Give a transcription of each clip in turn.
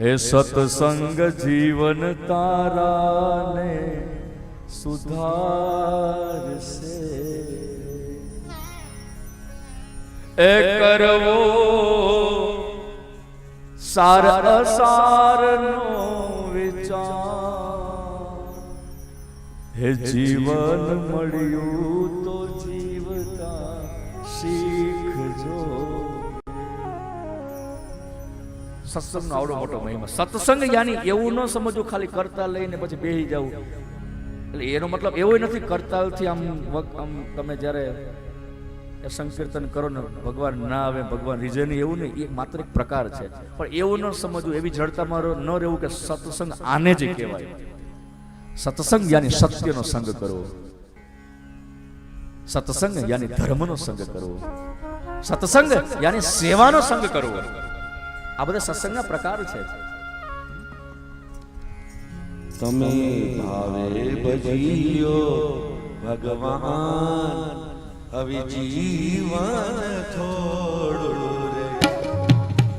હે સત્સંગ જીવન તારાને સુધારશે. એ કરવો સાર અસારનો વિચાર. હે જીવન મળ્યું તો જીવતા શીખજો. સત્સંગનો આવડો મોટો મહિમા. સત્સંગ યાની એવું ન સમજવું, ખાલી કરતા લઈને પછી બેહી જવું. એટલે એનો મતલબ એવો નથી કરતાલથી આમ આમ તમે જ્યારે સંકીર્તન કરો ને ભગવાન ના આવે, ભગવાન રીઝન એવું નહીં. એ માત્ર એક પ્રકાર છે. પણ એવું ન સમજવું, એવી જડતામાં મારો ન રહેવું કે સત્સંગ આને જ કહેવાય. સત્સંગ યાની સત્યનો સંગ કરવો. સત્સંગ યાની ધર્મનો સંગ કરવો. સત્સંગ યાની સેવાનો સંગ કરવો. આ બધા સત્સંગના પ્રકાર છે. તમે ભાવે ભજીયો ભગવાન હવે જીવન થોડું રે.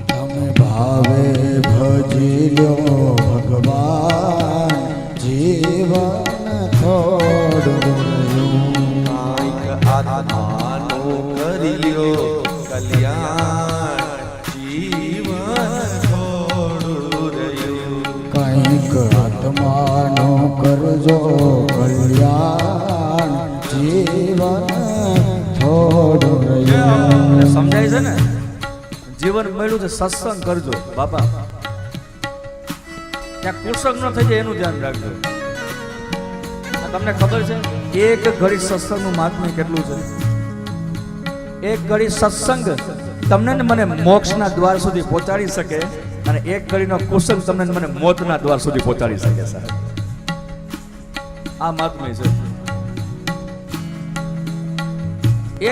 તમે ભાવે ભજી લ્યો ભગવાન જીવન થોડું રહ્યું. કાંઈક આત્માનું કલ્યાણ. આત્માનો કરજો કલ્યાણ જીવન થોડું સમજાય છે ને જીવન મળ્યું છે સત્સંગ કરજો બાપા. ત્યાં કુસંગ ન થઈ જાય એનું ધ્યાન રાખજો. તમને ખબર છે એક ઘડી સત્સંગનું મહાત્મ્ય કેટલું છે? એક ઘડી સત્સંગ તમને ને મને મોક્ષના દ્વાર સુધી પહોંચાડી શકે અને એક ઘડીનો કુસંગ તમને મને મોતના દ્વાર સુધી પહોંચાડી શકે સાહેબ આ મહાત્મ્ય છે.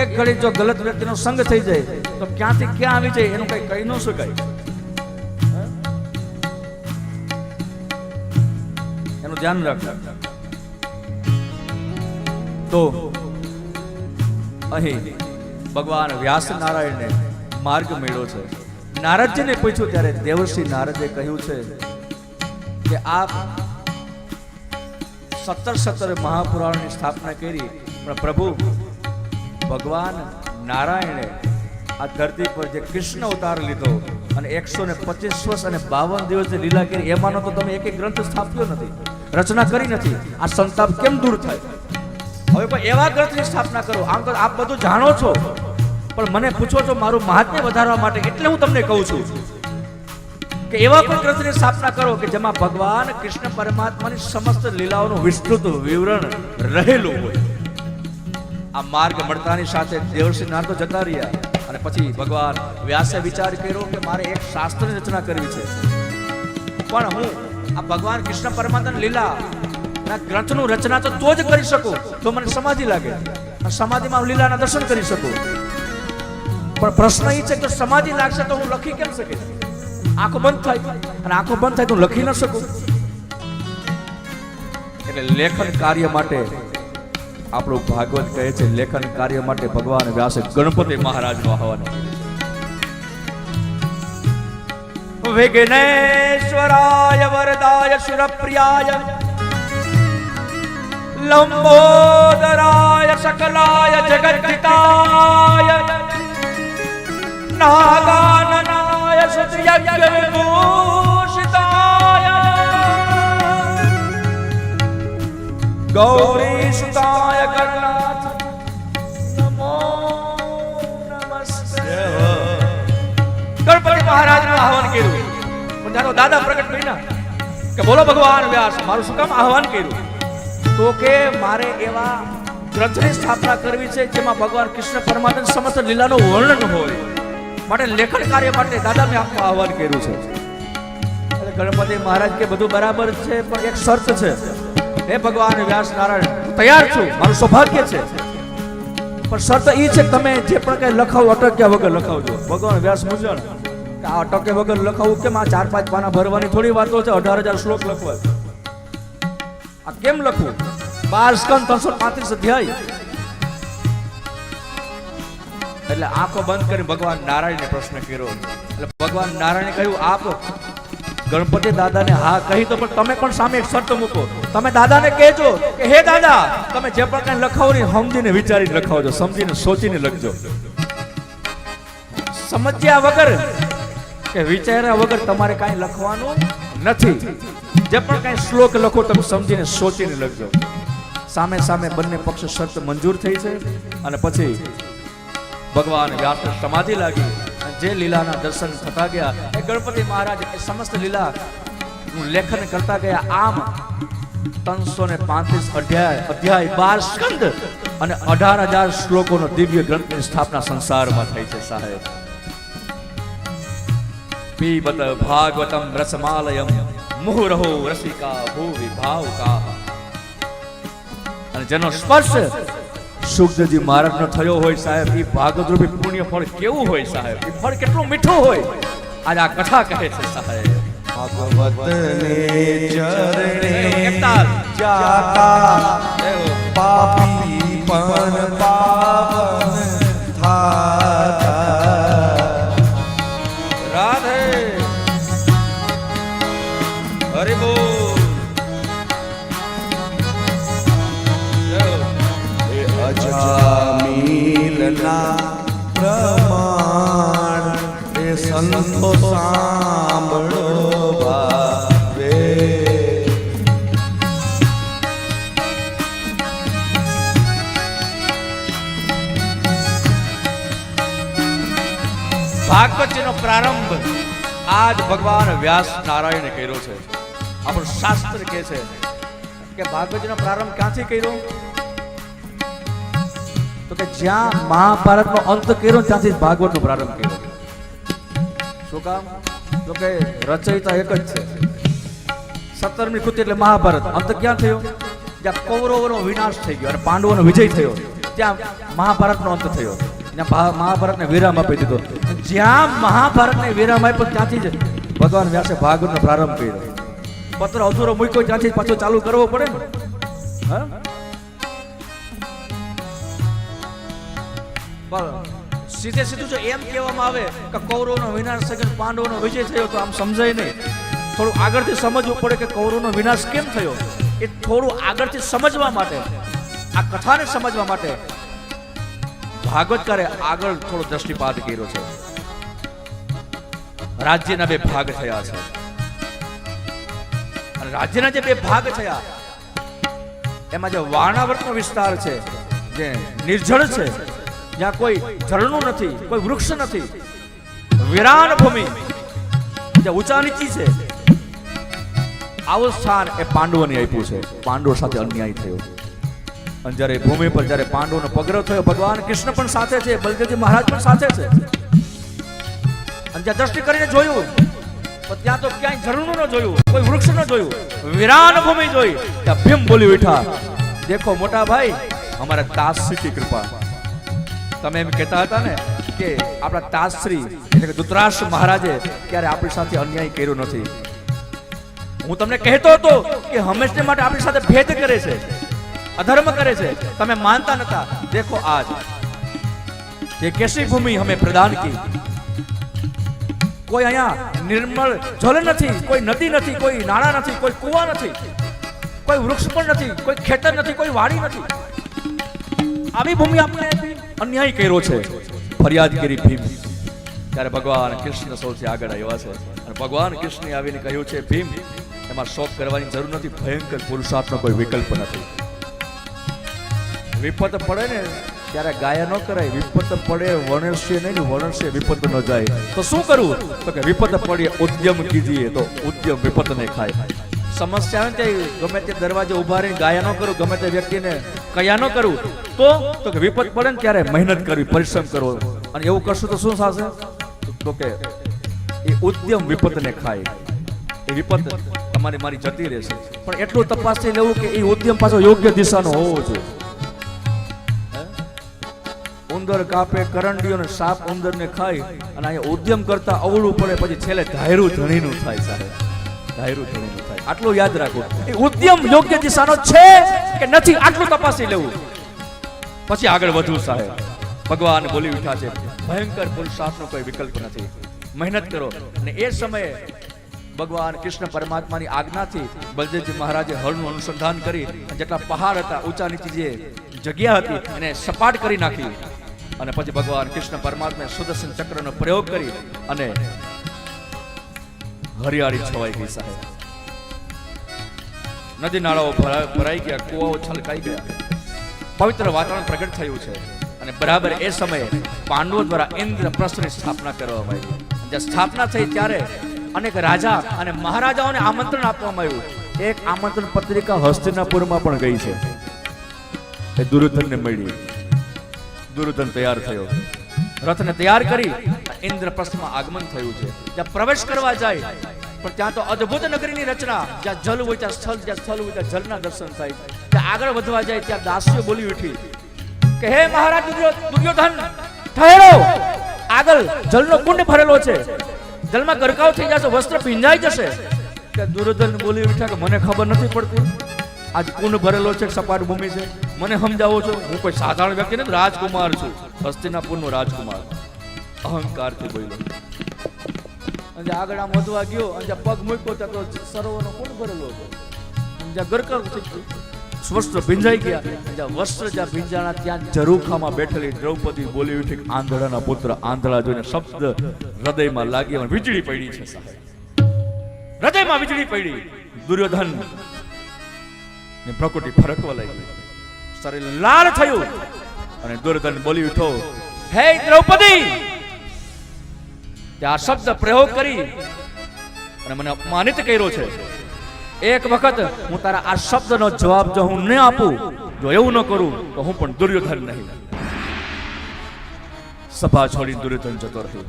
એક ઘડી જો ગલત વ્યક્તિનો સંગ થઈ જાય, તો ક્યાંથી ક્યાં આવી જાય એનું કઈ કહી ન શકાય. એનું ધ્યાન રાખજો તો અહીં ભગવાન વ્યાસ નારાયણને માર્ગ મેળ્યો છે. નારદજીને પૂછ્યું ત્યારે દેવર્ષિ નારદે કહ્યું છે કે આપ સત્તર સત્તર મહાપુરાણની સ્થાપના કરી, પણ પ્રભુ, ભગવાન નારાયણે આ ધરતી પર જે કૃષ્ણ અવતાર લીધો અને એકસો ને પચીસ વર્ષ અને બાવન દિવસ લીલા કરી એમાંનો તો તમે એક એક ગ્રંથ સ્થાપ્યો નથી, રચના કરી નથી, આ સંતાપ કેમ દૂર થાય? હવે પણ એવા ગ્રંથની સ્થાપના કરો. આમ તો આપ બધું જાણો છો. પણ મને પૂછો છો મારું મહાત્મ્ય વધારવા માટે એટલે હું તમને કહું છું કે એવા કોઈ ગ્રંથની સ્થાપના કરો કે જેમાં ભગવાન કૃષ્ણ પરમાત્માની સમસ્ત લીલાઓનું વિસ્તૃત વિવરણ રહેલું હોય. આ માર્ગ મળતાની સાથે દેવર્ષિ નારદો જતા રહ્યા અને પછી ભગવાન વ્યાસે વિચાર કર્યો કે મારે એક શાસ્ત્રની રચના કરવી છે. પણ હું આ ભગવાન કૃષ્ણ પરમાત્માની લીલા ના ગ્રંથનું રચના તો તો જ કરી શકું તો મને સમાધિ લાગે. સમાધિમાં લીલાના દર્શન કરી શકું. પણ પ્રશ્ન એ છે કે સમાધિ લાગશે તો હું લખી કેમ શકીશ? આંખો બંધ થાય અને આંખો બંધ થાય તો હું લખી ન શકું. એટલે લેખન કાર્ય માટે આપણું ભાગવત કહે છે, લેખન કાર્ય માટે ભગવાન વ્યાસે ગણપતિ મહારાજનું આહવાન વિઘ્નેશ્વરાય વરદાય સુરપ્રિયાય લંબોદરાય સકલાય જગદ્ધિતાય નાગાનનાય સત્યજ્ઞ વિભૂષિતાય ગૌરી સુતાય કરનાથ નમો નમસ્તે ગણપતિ મહારાજનું આહવાન કર્યું પણ દાદા પ્રગટ થઈને કે બોલો ભગવાન વ્યાસ મારું શું કામ આહવાન કર્યું તો કે મારે એવા ગ્રંથની સ્થાપના કરવી છે જેમાં ભગવાન કૃષ્ણ પરમાત્મા સમસ્ત લીલાનું વર્ણન હોય માટે લેખન કાર્ય માટે દાદા મેં આપનું આહવાન કર્યું છે. એટલે ગણપતિ મહારાજ કે બધું બરાબર છે, પણ એક શરત છે. હે ભગવાન વ્યાસ નારાયણ તૈયાર છું, મારું સૌભાગ્ય છે. પણ શરત એ છે તમે જે પણ કઈ લખાવો, અટક્યા વગર લખાવજો. ભગવાન વ્યાસ મૂંઝણ આ અટકે વગર લખાવું કેમ? આ ચાર પાંચ પાના ભરવાની થોડી વાતો છે, અઢાર હજાર શ્લોક લખવા આ કેમ લખવું? બાર સ્કંદ ત્રણસો પાંત્રીસ અધ્યાય. એટલે આંખો બંધ કરી ભગવાન નારાયણને પ્રશ્ન કર્યો. એટલે ભગવાન નારાયણે કહ્યું, આપ ગણપતિ દાદાને હા કહી તો પણ તમે પણ સામે એક શરત મૂકો. તમે દાદાને કહેજો કે, હે દાદા, તમે જે પણ કઈ લખાવો ને સમજીને વિચારીને લખાવજો, સમજીને સોચીને લખજો. સમજ્યા વગર કે વિચાર્યા વગર તમારે કાંઈ લખવાનું નથી. જે પણ કાંઈ શ્લોક લખો, તમે સમજીને સોચીને લખજો. સામે સામે બંને પક્ષ શરત મંજૂર થઈ છે અને પછી ભગવાન વ્યાસ સમાધિ લાગી જે લીલાના દર્શન થતા ગયા, એ ગણપતિ મહારાજ એ સમસ્ત લીલા લેખન કરતા ગયા. આમ ત્રણસો ને પાંત્રીસ અધ્યાય અધ્યાય બાર સ્કંદ અને અઢાર હજાર શ્લોકોનો દિવ્ય ગ્રંથની સ્થાપના સંસારમાં થઈ છે સાહેબ. પીબત ભાગવતમ રસમાલયમ મુહુરહો રસિકા ભૂ વિભાવકા અને જેનો સ્પર્શ સુખદેવજી મહારાજનો થયો હોય સાહેબ એ ભાગવત રૂપી પુણ્ય ફળ કેવું હોય સાહેબ? એ ફળ કેટલું મીઠું હોય? આજે આ કથા કહે છે સાહેબ. ભગવતને ચરણે જાતા પાપી પણ સંતો સાંભળો ભાવે ભાગવતજીનો પ્રારંભ આજ ભગવાન વ્યાસ નારાયણે કર્યો છે. આપણું શાસ્ત્ર કહે છે કે ભાગવતજીનો પ્રારંભ ક્યાંથી કર્યો? તો કે જ્યાં મહાભારતનો અંત કર્યો ત્યાંથી ભાગવતનો પ્રારંભ કર્યો. શું કામ? તો કે રચયિતા એક જ છે. સત્તરમી કૃતિ એટલે મહાભારત. અંત ક્યાં થયો? જ્યાં કૌરવોનો વિનાશ થઈ ગયો અને પાંડવોનો વિજય થયો. ત્યાં મહાભારતનો અંત થયો. મહાભારતને વિરામ આપી દીધો. જ્યાં મહાભારતને વિરામ આપ્યો ત્યાંથી જ ભગવાન વ્યાસે ભાગવતનો પ્રારંભ કર્યો. પત્ર અધૂરો મૂક્યો, ત્યાંથી પાછો ચાલુ કરવો પડે ને. હા? સીધે સીધું જો એમ કહેવામાં આવે કે કૌરવનો વિનાશ થયો પાંડવોનો વિજય થયો તો આમ સમજાય નહીં. થોડું આગળથી સમજવું પડે કે કૌરવનો વિનાશ કેમ થયો? એ થોડું આગળથી સમજવા માટે, આ કથાને સમજવા માટે ભાગવતકારે આગળ થોડો દ્રષ્ટિપાત કર્યો છે. રાજ્યના બે ભાગ થયા છે. અને રાજ્યના જે બે ભાગ થયા, એમાં જે વાણાવર્તનો વિસ્તાર છે, જે નિર્જળ છે જ્યાં કોઈ ઝરણું નથી, કોઈ વૃક્ષ નથી. વિરાન ભૂમિ. જે ઊંચા નીચી છે. આવું સ્થાન એ પાંડવોને આપ્યું છે. પાંડવો સાથે અન્યાય થયો. અને જ્યારે ભૂમિ પર જ્યારે પાંડવોનો પગરો થયો, ભગવાન કૃષ્ણ પણ સાથે છે, બલદેવજી મહારાજ પણ સાથે છે. અને જ્યાં દ્રષ્ટિ કરીને જોયું ત્યાં તો ક્યાંય ઝરણું ન જોયું, કોઈ વૃક્ષ ન જોયું. વિરાન ભૂમિ જોઈ, ત્યાં ભીમ બોલી ઉઠા. દેખો મોટા ભાઈ, અમારા તાસ સીધી કૃપા. તમે એમ કહેતા હતા ને કે આપણા તાશ્રી એટલે કે ધૃતરાશ મહારાજે ક્યારે આપણી સાથે અન્યાય કર્યો નથી. હું તમને કહેતો હતો કે હંમેશને માટે આપણી સાથે ભેદ કરે છે, અધર્મ કરે છે. તમે માનતા નતા. દેખો આજ જે કેસી ભૂમિ અમે પ્રદાન કી. કોઈ અહીંયા નિર્મળ જળ નથી, કોઈ નદી નથી, કોઈ નાળા નથી, કોઈ કુવા નથી, કોઈ વૃક્ષ પણ નથી, કોઈ ખેતર નથી, કોઈ વાડી નથી. આવી ભૂમિ આપણે આપી અન્યાય કર્યો છે. ફરિયાદ કરી ભીમ. ત્યારે ભગવાન કૃષ્ણ સૌથી આગળ આવ્યા છે. અને ભગવાન કૃષ્ણે આવીને કહ્યું છે, ભીમ, એમાં શોક કરવાની જરૂર નથી. ભયંકર પુરુષાર્થનો કોઈ વિકલ્પ નથી. વિપત પડે ને, ત્યારે ગાય ન કરાય. વિપત પડે, વણસે નહીં વણસે વિપત ન જાય. તો શું કરવું તો કે વિપત પડે ઉદ્યમ કીધીએ તો ઉદ્યમ વિપત ને ખાય. સમસ્યા ગમે તે દરવાજે ઊભા રહીને ગાયા ન કરું, ગમે તે વ્યક્તિને કયા ન કરવું તો તો કે વિપત પડે ને ત્યારે મહેનત કરવી, પરિશ્રમ કરવો. અને એવું કરશું તો શું થશે? તો કે એ ઉદ્યમ વિપતને ખાય. એ વિપત તમારી મારી જતી રહેશે. પણ એટલું તપાસી લેવું કે એ ઉદ્યમ પાછો યોગ્ય દિશાનો હોવો જોઈએ? ઉંદર કાપે કરંડીઓ ને સાપ ઉંદર ને ખાય અને અહીંયા ઉદ્યમ કરતા અવળું પડે, પછી છેલ્લે ધાયરું ધણીનું થાય સાહેબ. ધાયરું ધણીનું આટલું યાદ રાખો. એ ઉદ્યમ યોગ્ય દિશાનો છે કે નથી, આટલું તપાસી લેવું. પછી આગળ વધવું સાહેબ. ભગવાન બોલી ઉઠા છે, ભયંકર પુરુષાર્થનો કોઈ વિકલ્પ નથી. મહેનત કરો. અને એ સમયે ભગવાન કૃષ્ણ પરમાત્માની આજ્ઞાથી બલદેવજી મહારાજે હળનું અનુસંધાન કરી જેટલા પહાડ હતા, ઊંચા નીચી જે જગ્યા હતી, એને સપાટ કરી નાખી. અને પછી ભગવાન કૃષ્ણ પરમાત્માએ સુદર્શન ચક્રનો પ્રયોગ કરી અને હરિયાળી છવાઈ ગઈ સાહેબ. નદી નાળાઓ ભરાઈ ગયા, કુવાઓ છલકાઈ ગયા. પવિત્ર વાતાવરણ પ્રગટ થયું છે અને બરાબર એ સમયે પાંડવો દ્વારા ઇન્દ્રપ્રસ્થની સ્થાપના કરવામાં આવી. જે સ્થાપના થઈ ત્યારે અનેક રાજા અને મહારાજાઓને આમંત્રણ આપવામાં આવ્યું. એક આમંત્રણ પત્રિકા હસ્તિનાપુરમાં પણ ગઈ છે. એ દુર્યોધનને મળી. દુર્યોધન તૈયાર થયો. રથને તૈયાર કરી ઇન્દ્રપ્રસ્થમાં આગમન થયું છે. ત્યાં પ્રવેશ કરવા જાય પણ ત્યાં તો અદ્ભુત નગરીની રચના. જ્યાં જલ હોય ત્યાં સ્થળ, જ્યાં સ્થળ હોય ત્યાં જલના દર્શન થાય ત્યાં આગળ વધવા જાય, ત્યાં દાસીઓ બોલી ઉઠી. કે હે મહારાજ દુર્યોધન, ઠહેરો. આગળ જલનો કુંડ ભરેલો છે. જલમાં ગરકાવ થઈ જશે, વસ્ત્ર ભીંજાઈ જશે. કે દુર્યોધન બોલી ઉઠ્યા કે મને ખબર નથી પડતી. આજ કુંડ ભરેલો છે, સપાટ ભૂમિ છે. મને સમજાવો છો, હું કોઈ સાધારણ વ્યક્તિ નથી, રાજકુમાર છું. હસ્તિનાપુરનો રાજકુમાર. અહંકારથી બોલ્યો. અને આગળ વધવા ગયો, અને પગ મૂક્યો તો સરોવરનો કોણ ભરેલો હતો? જ્યાં ગરકર વસ્ત્ર ભીંજાઈ ગયા. જ્યાં વસ્ત્ર જ્યાં ભીંજાણા, ત્યાં ઝરૂખામાં બેઠેલી દ્રૌપદી બોલી ઉઠી, આંધળાના પુત્ર, આંધળા જોઈને શબ્દ હૃદયમાં લાગી અને વીજળી પડી છે સાહેબ. હૃદયમાં વીજળી પડી. દુર્યોધન ને પ્રકૃતિ ફરકવા લાગી. શરીર લાલ થયું. અને દુર્યોધન બોલી ઉઠો હે દ્રૌપદી તે આ શબ્દ પ્રયોગ કરી અને મને અપમાનિત કર્યો છે. એક વખત હું તારા આ શબ્દનો જવાબ જો હું ન આપું, જો એવું ન કરું, તો હું પણ દુર્યોધન નહીં. સભા છોડી દુર્યોધન જતો રહ્યો.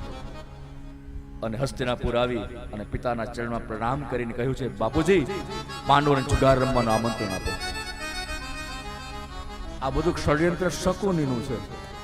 અને હસ્તિનાપુર આવી અને પિતાના ચરણમાં પ્રણામ કરીને કહ્યું છે, બાપુજી, પાંડવોને જુગાર રમવાનું આમંત્રણ આપો. આ બધું ષડયંત્ર શકુનીનું છે.